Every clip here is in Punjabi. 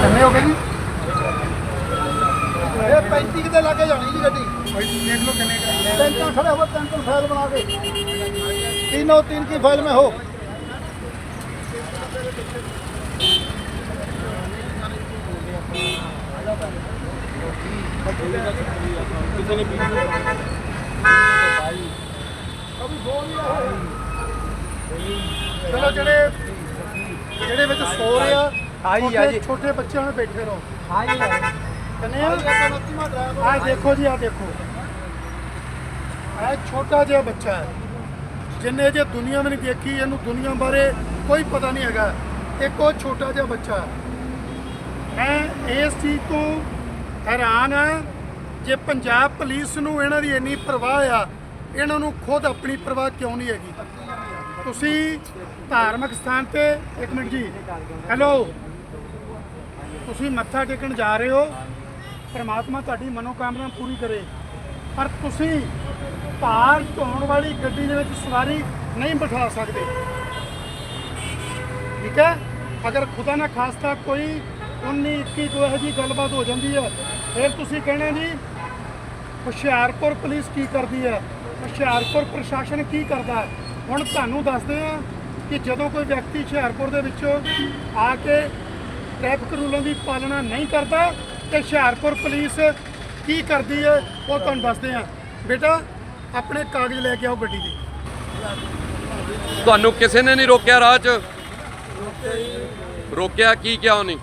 ਕਿੰਨੇ ਹੋ ਗਏ ਜੀ ਇਹ 35 ਕਿਤੇ ਲੱਗੇ ਜਾਣੀ ਜੀ ਗੱਡੀ ਦੇਖ ਲਓ ਕਿੰਨੇ ਕੁ- टेंशन खड़े हो टेंशन फाइल बना के तीनों तीन की फाइल में हो ਚਲੋ ਜਿਹੜੇ ਜਿਹੜੇ ਵਿੱਚ ਸੋ ਰਹੇ ਛੋਟੇ- ਬੱਚਿਆਂ ਨੂੰ ਬੈਠੇ ਰਹੋ। ਕਿੰਨੇ ਆ ਦੇਖੋ ਜੀ ਆ ਦੇਖੋ। ਇਹ ਛੋਟਾ ਜਿਹਾ ਬੱਚਾ ਹੈ। ਜਿੰਨੇ ਜੇ ਦੁਨੀਆ ਨਹੀਂ ਦੇਖੀ ਇਹਨੂੰ ਦੁਨੀਆ ਬਾਰੇ ਕੋਈ ਪਤਾ ਨਹੀਂ ਹੈਗਾ। ਇੱਕ ਉਹ ਛੋਟਾ ਜਿਹਾ ਬੱਚਾ ਹੈ। ਮੈਂ ਇਸ ਚੀਜ਼ ਤੋਂ ਹੈਰਾਨ ਆ ਜੇ ਪੰਜਾਬ ਪੁਲਿਸ ਨੂੰ ਇਹਨਾਂ ਦੀ ਇੰਨੀ ਪਰਵਾਹ ਆ ਇਹਨਾਂ ਨੂੰ ਖੁਦ ਆਪਣੀ ਪਰਵਾਹ ਕਿਉਂ ਨਹੀਂ ਹੈਗੀ? ਤੁਸੀਂ ਧਾਰਮਿਕ ਸਥਾਨ ਤੇ ਇੱਕ ਮਿੰਟ ਜੀ। ਹੈਲੋ ਤੁਸੀਂ ਮੱਥਾ ਟੇਕਣ ਜਾ ਰਹੇ ਹੋ, ਪ੍ਰਮਾਤਮਾ ਤੁਹਾਡੀ ਮਨੋਕਾਮਨਾ ਪੂਰੀ ਕਰੇ। ਪਰ ਤੁਸੀਂ ਭਾਰ ਢੋਣ ਵਾਲੀ ਗੱਡੀ ਦੇ ਵਿੱਚ ਸਵਾਰੀ ਨਹੀਂ ਬਿਠਾ ਸਕਦੇ। ਠੀਕ ਹੈ? ਅਗਰ ਖੁਦਾ ਨਾ ਖਾਸਤਾ ਕੋਈ 19 21 ਕੋਈ ਇਹੋ ਜਿਹੀ ਗੱਲਬਾਤ ਹੋ ਜਾਂਦੀ ਹੈ, ਫਿਰ ਤੁਸੀਂ ਕਹਿਣਾ ਜੀ, ਹੁਸ਼ਿਆਰਪੁਰ ਪੁਲਿਸ ਕੀ ਕਰਦੀ ਹੈ? ਹੁਸ਼ਿਆਰਪੁਰ ਪ੍ਰਸ਼ਾਸਨ ਕੀ ਕਰਦਾ ਹੈ? ਹੁਣ ਤੁਹਾਨੂੰ ਦੱਸਦੇ ਆ ਕਿ ਜਦੋਂ ਕੋਈ ਵਿਅਕਤੀ ਹੁਸ਼ਿਆਰਪੁਰ ਦੇ ਵਿੱਚੋਂ ਆ ਕੇ ਟ੍ਰੈਫਿਕ ਰੂਲਾਂ ਦੀ ਪਾਲਣਾ ਨਹੀਂ ਕਰਦਾ ਤੇ ਹੁਸ਼ਿਆਰਪੁਰ ਪੁਲਿਸ ਕੀ ਕਰਦੀ ਹੈ ਉਹ ਤੁਹਾਨੂੰ ਦੱਸਦੇ ਆ ਬੇਟਾ ਆਪਣੇ ਕਾਗਜ਼ ਲੈ ਕੇ ਆਓ ਗੱਡੀ ਦੇ। ਤੁਹਾਨੂੰ ਕਿਸੇ ਨੇ ਨਹੀਂ ਰੋਕਿਆ ਰਾਹ 'ਚ? ਰੋਕਿਆ ਕੀ ਕਿਹਾ ਉਹਨੇ?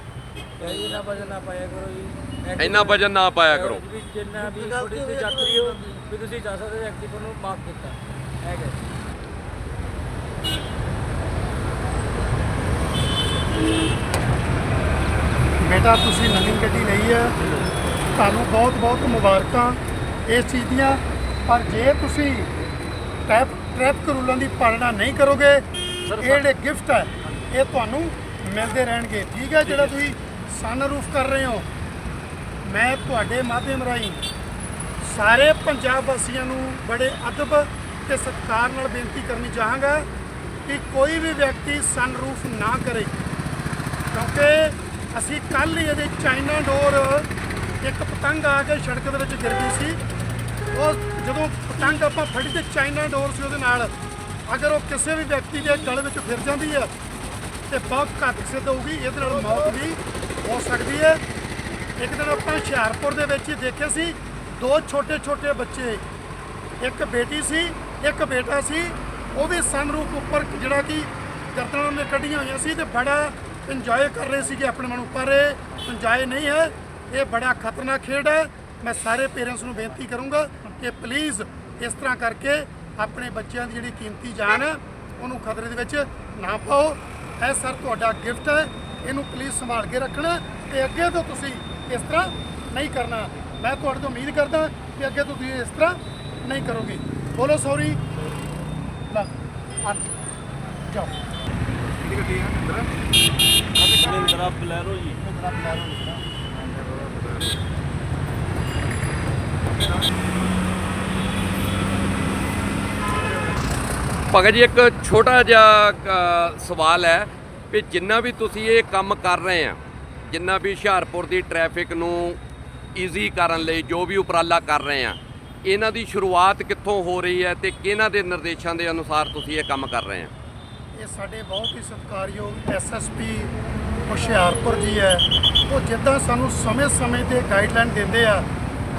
ਕਹੀ ਨਾ ਵਜਨ ਨਾ ਪਾਇਆ ਕਰੋ ਜੀ। ਇੰਨਾ ਵਜਨ ਨਾ ਪਾਇਆ ਕਰੋ। ਜਿੰਨਾ ਵੀ ਥੋੜੀ ਤੇ ਯਾਤਰੀ ਹੋ ਵੀ ਤੁਸੀਂ ਜਾ ਸਕਦੇ ਐਕਟਿਵ ਨੂੰ ਮਾਫ ਕੀਤਾ। ਹੈਗਾ ਬੇਟਾ ਤੁਸੀਂ ਨਵੀਂ ਗੱਡੀ ਲਈ ਹੈ ਤੁਹਾਨੂੰ ਬਹੁਤ ਬਹੁਤ ਮੁਬਾਰਕਾਂ ਇਸ ਚੀਜ਼ ਦੀਆਂ। ਪਰ ਜੇ ਤੁਸੀਂ ਟ੍ਰੈਫ ਟ੍ਰੈਫਿਕ ਰੂਲਾਂ ਦੀ ਪਾਲਣਾ ਨਹੀਂ ਕਰੋਗੇ ਇਹ ਜਿਹੜੇ ਗਿਫਟ ਹੈ ਇਹ ਤੁਹਾਨੂੰ ਮਿਲਦੇ ਰਹਿਣਗੇ। ਠੀਕ ਹੈ ਜਿਹੜਾ ਤੁਸੀਂ ਸਨਰੂਫ ਕਰ ਰਹੇ ਹੋ। ਮੈਂ ਤੁਹਾਡੇ ਮਾਧਿਅਮ ਰਾਹੀਂ ਸਾਰੇ ਪੰਜਾਬ ਵਾਸੀਆਂ ਨੂੰ ਬੜੇ ਅਦਬ ਤੇ ਸਤਿਕਾਰ ਨਾਲ ਬੇਨਤੀ ਕਰਨੀ ਚਾਹਾਂਗਾ ਕਿ ਕੋਈ ਵੀ ਵਿਅਕਤੀ ਸਨਰੂਫ ਨਾ ਕਰੇ। ਕਿਉਂਕਿ ਅਸੀਂ ਕੱਲ ਹੀ ਇਹਦੇ ਚਾਈਨਾ ਡੋਰ ਇੱਕ ਪਤੰਗ ਆ ਕੇ ਸੜਕ ਦੇ ਵਿੱਚ ਗਿਰ ਗਈ ਸੀ। ਉਹ ਜਦੋਂ ਪਤੰਗ ਆਪਾਂ ਫੜੀ ਤੇ ਚਾਈਨਾ ਡੋਰ ਸੀ ਉਹਦੇ ਨਾਲ, ਅਗਰ ਉਹ ਕਿਸੇ ਵੀ ਵਿਅਕਤੀ ਦੇ ਗਲ ਵਿੱਚ ਫਿਰ ਜਾਂਦੀ ਹੈ ਤੇ ਬਹੁਤ ਘੱਟ ਸਿੱਧ ਹੋਊਗੀ, ਇਹਦੇ ਨਾਲ ਮੌਤ ਵੀ ਹੋ ਸਕਦੀ ਹੈ। ਇੱਕ ਦਿਨ ਆਪਾਂ ਹੁਸ਼ਿਆਰਪੁਰ ਦੇ ਵਿੱਚ ਹੀ ਦੇਖਿਆ ਸੀ, ਦੋ ਛੋਟੇ ਛੋਟੇ ਬੱਚੇ, ਇੱਕ ਬੇਟੀ ਸੀ, ਇੱਕ ਬੇਟਾ ਸੀ ਉਹ ਵੀ ਸਨਰੂਪ ਉੱਪਰ ਜਿਹੜਾ ਕਿ ਗਰਦਨਾਂ ਨੇ ਕੱਢੀਆਂ ਹੋਈਆਂ ਸੀ ਤੇ ਬੜਾ ਇੰਜੋਏ ਕਰ ਰਹੇ ਸੀਗੇ ਆਪਣੇ ਮਨ ਉੱਪਰ। ਇਹ ਇੰਜੋਏ ਨਹੀਂ ਹੈ, ਇਹ ਬੜਾ ਖਤਰਨਾਕ ਖੇਡ ਹੈ। ਮੈਂ ਸਾਰੇ ਪੇਰੈਂਟਸ ਨੂੰ ਬੇਨਤੀ ਕਰੂੰਗਾ ਕਿ ਪਲੀਜ਼ ਇਸ ਤਰ੍ਹਾਂ ਕਰਕੇ ਆਪਣੇ ਬੱਚਿਆਂ ਦੀ ਜਿਹੜੀ ਕੀਮਤੀ ਜਾਨ ਹੈ, ਉਹਨੂੰ ਖਤਰੇ ਦੇ ਵਿੱਚ ਨਾ ਪਾਓ। ਇਹ ਸਰ ਤੁਹਾਡਾ ਗਿਫਟ ਹੈ, ਇਹਨੂੰ ਪਲੀਜ਼ ਸੰਭਾਲ ਕੇ ਰੱਖਣਾ ਤੇ ਅੱਗੇ ਤੋਂ ਤੁਸੀਂ ਇਸ ਤਰ੍ਹਾਂ ਨਹੀਂ ਕਰਨਾ। ਮੈਂ ਤੁਹਾਡੇ ਤੋਂ ਉਮੀਦ ਕਰਦਾ ਕਿ ਅੱਗੇ ਤੋਂ ਤੁਸੀਂ ਇਸ ਤਰ੍ਹਾਂ ਨਹੀਂ ਕਰੋਗੇ। ਬੋਲੋ ਸੌਰੀ ਲਾ, ਆ, ਜਾਓ। ਮਹਿੰਦਰਾ ਬਲੈਰੋ ਜੀ। ਭਗਤ ਜੀ ਇੱਕ ਛੋਟਾ ਜਿਹਾ ਅ, ਸਵਾਲ ਹੈ ਵੀ ਜਿੰਨਾ ਵੀ ਤੁਸੀਂ ਇਹ ਕੰਮ ਕਰ ਰਹੇ ਆ ਜਿੰਨਾ ਵੀ ਹੁਸ਼ਿਆਰਪੁਰ ਦੀ ਟ੍ਰੈਫਿਕ ਨੂੰ ਈਜ਼ੀ ਕਰਨ ਲਈ ਜੋ ਵੀ ਉਪਰਾਲਾ ਕਰ ਰਹੇ ਆ ਇਹਨਾਂ ਦੀ ਸ਼ੁਰੂਆਤ ਕਿੱਥੋਂ ਹੋ ਰਹੀ ਹੈ ਤੇ ਕਿਹਨਾਂ ਦੇ ਨਿਰਦੇਸ਼ਾਂ ਦੇ ਅਨੁਸਾਰ ਤੁਸੀਂ ਇਹ ਕੰਮ ਕਰ ਰਹੇ ਆ? ਇਹ ਸਾਡੇ ਬਹੁਤ ਹੀ ਸਤਿਕਾਰਯੋਗ ਐਸਐਸਪੀ ਹੁਸ਼ਿਆਰਪੁਰ ਜੀ ਹੈ ਉਹ ਜਿੱਦਾਂ ਸਾਨੂੰ ਸਮੇਂ-ਸਮੇਂ ਤੇ ਗਾਈਡਲਾਈਨ ਦਿੰਦੇ ਆ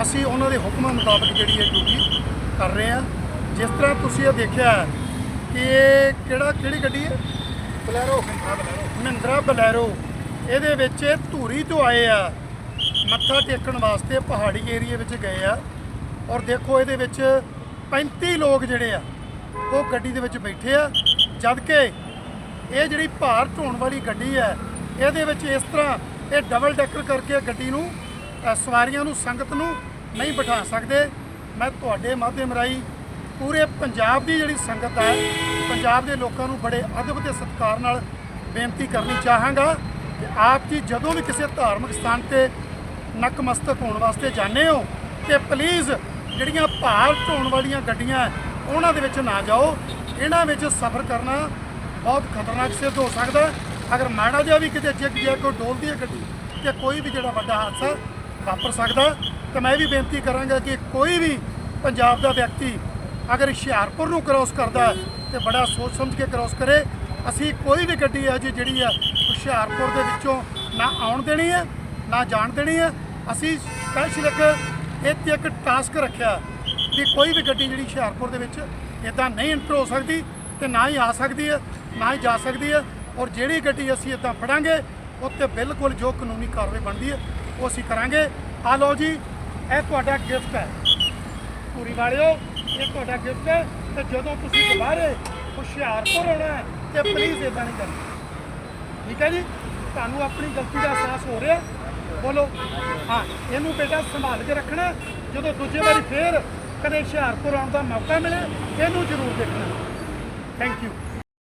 ਅਸੀਂ ਉਹਨਾਂ ਦੇ ਹੁਕਮਾਂ ਮੁਤਾਬਕ ਜਿਹੜੀ ਇਹ ਡਿਊਟੀ ਕਰ ਰਹੇ ਆ ਜਿਸ ਤਰ੍ਹਾਂ ਤੁਸੀਂ ਇਹ ਦੇਖਿਆ ਕਿ ਇਹ ਕਿਹੜਾ ਕਿਹੜੀ ਗੱਡੀ ਹੈ? Bolero Mahindra Bolero. ਇਹਦੇ ਵਿੱਚ ਇਹ ਧੂਰੀ ਤੋਂ ਆਏ ਆ ਮੱਥਾ ਟੇਕਣ ਵਾਸਤੇ ਪਹਾੜੀ ਏਰੀਏ ਵਿੱਚ ਗਏ ਆ। ਔਰ ਦੇਖੋ ਇਹਦੇ ਵਿੱਚ 35 ਲੋਕ ਜਿਹੜੇ ਆ ਉਹ ਗੱਡੀ ਦੇ ਵਿੱਚ ਬੈਠੇ ਆ। ਜਦ ਕਿ ਇਹ ਜਿਹੜੀ ਭਾਰ ਢੋਣ ਵਾਲੀ ਗੱਡੀ ਹੈ ਇਹਦੇ ਵਿੱਚ ਇਸ ਤਰ੍ਹਾਂ ਇਹ ਡਬਲ ਡੈਕਰ ਕਰਕੇ ਗੱਡੀ ਨੂੰ ਅ, ਸਵਾਰੀਆਂ ਨੂੰ ਸੰਗਤ ਨੂੰ ਨਹੀਂ ਬਿਠਾ ਸਕਦੇ ਮੈਂ ਤੁਹਾਡੇ ਮਾਧਿਅਮ ਰਾਹੀਂ ਪੂਰੇ ਪੰਜਾਬ ਦੀ ਜਿਹੜੀ ਸੰਗਤ ਹੈ ਪੰਜਾਬ ਦੇ ਲੋਕਾਂ ਨੂੰ ਬੜੇ ਅਦਬ ਤੇ ਸਤਿਕਾਰ ਨਾਲ ਬੇਨਤੀ ਕਰਨੀ ਚਾਹਾਂਗਾ ਕਿ ਆਪ ਜੀ ਜਦੋਂ ਵੀ ਕਿਸੇ ਧਾਰਮਿਕ ਸਥਾਨ ਤੇ ਨਕਮਸਤਕ ਹੋਣ ਵਾਸਤੇ ਜਾਂਦੇ ਹੋ ਤੇ ਪਲੀਜ਼ ਜਿਹੜੀਆਂ ਭਾਰ ਢੋਣ ਵਾਲੀਆਂ ਗੱਡੀਆਂ ਹੈ, ਉਹਨਾਂ ਦੇ ਵਿੱਚ ਨਾ ਜਾਓ ਇਹਨਾਂ ਵਿੱਚ ਸਫ਼ਰ ਕਰਨਾ ਬਹੁਤ ਖਤਰਨਾਕ ਸਿੱਧ ਹੋ ਸਕਦਾ ਹੈ। ਅਗਰ ਮਾੜਾ ਜਿਹਾ ਵੀ ਕਿਤੇ ਜਿੱਗ ਜਿਹਾ ਕੋਈ ਡੋਲਦੀ ਹੈ ਗੱਡੀ ਤੇ ਕੋਈ ਵੀ ਜਿਹੜਾ ਵੱਡਾ ਹਾਦਸਾ ਵਾਪਰ ਸਕਦਾ, ਤਾਂ ਮੈਂ ਇਹ ਵੀ ਬੇਨਤੀ ਕਰਾਂਗਾ ਕਿ ਕੋਈ ਵੀ ਪੰਜਾਬ ਦਾ ਵਿਅਕਤੀ ਅਗਰ ਹੁਸ਼ਿਆਰਪੁਰ ਨੂੰ ਕ੍ਰੋਸ ਕਰਦਾ ਹੈ ਤੇ ਬੜਾ ਸੋਚ ਸਮਝ ਕੇ ਕ੍ਰੋਸ ਕਰੇ, ਅਸੀਂ ਕੋਈ ਵੀ ਗੱਡੀ ਹੈ ਜੀ ਜਿਹੜੀ ਹੈ ਹੁਸ਼ਿਆਰਪੁਰ ਦੇ ਵਿੱਚੋਂ ਨਾ ਆਉਣ ਦੇਣੀ ਹੈ, ਨਾ ਜਾਣ ਦੇਣੀ ਹੈ। ਅਸੀਂ ਸਪੈਸ਼ਲ ਇੱਕ ਇਹ ਤੇ ਇੱਕ ਟਾਸਕ ਰੱਖਿਆ ਕਿ ਕੋਈ ਵੀ ਗੱਡੀ ਜਿਹੜੀ ਹੁਸ਼ਿਆਰਪੁਰ ਦੇ ਵਿੱਚ ਇਦਾਂ ਨਹੀਂ ਐਂਟਰ ਹੋ ਸਕਦੀ ਤੇ ਨਾ ਹੀ ਆ ਸਕਦੀ ਹੈ, ਨਾ ਹੀ ਜਾ ਸਕਦੀ ਹੈ। ਔਰ ਜਿਹੜੀ ਗੱਡੀ ਅਸੀਂ ਇਦਾਂ ਫੜਾਂਗੇ, ਉੱਤੇ ਬਿਲਕੁਲ ਜੋ ਕਾਨੂੰਨੀ ਕਾਰਵਾਈ ਬਣਦੀ ਹੈ, ਉਹ ਅਸੀਂ ਕਰਾਂਗੇ। ਆ ਲਓ ਜੀ, ਇਹ ਤੁਹਾਡਾ ਗਿਫਟ ਹੈ। ਪੂਰੀ ਵਾਲਿਓ, ਇਹ ਤੁਹਾਡਾ ਗਿਫਟ ਹੈ। ਤੇ ਜਦੋਂ ਤੁਸੀਂ ਦੁਬਾਰੇ ਹੁਸ਼ਿਆਰਪੁਰ ਆਉਣਾ ਹੈ, ਤੇ ਪਲੀਜ਼ ਇਦਾਂ ਨਹੀਂ ਕਰਨਾ। ਠੀਕ ਹੈ ਜੀ? ਤੁਹਾਨੂੰ ਆਪਣੀ ਗਲਤੀ ਦਾ ਅਹਿਸਾਸ ਹੋ ਰਿਹਾ। ਬੋਲੋ। ਹਾਂ, ਇਹਨੂੰ ਬੇਟਾ ਸੰਭਾਲ ਕੇ ਰੱਖਣਾ। ਜਦੋਂ ਦੂਜੇ ਵਾਰੀ ਫੇਰ ਕਦੇ ਹੁਸ਼ਿਆਰਪੁਰ ਆਉਣ ਦਾ ਮੌਕਾ ਮਿਲੇ, ਇਹਨੂੰ ਜ਼ਰੂਰ ਦੇਖਣਾ। Thank you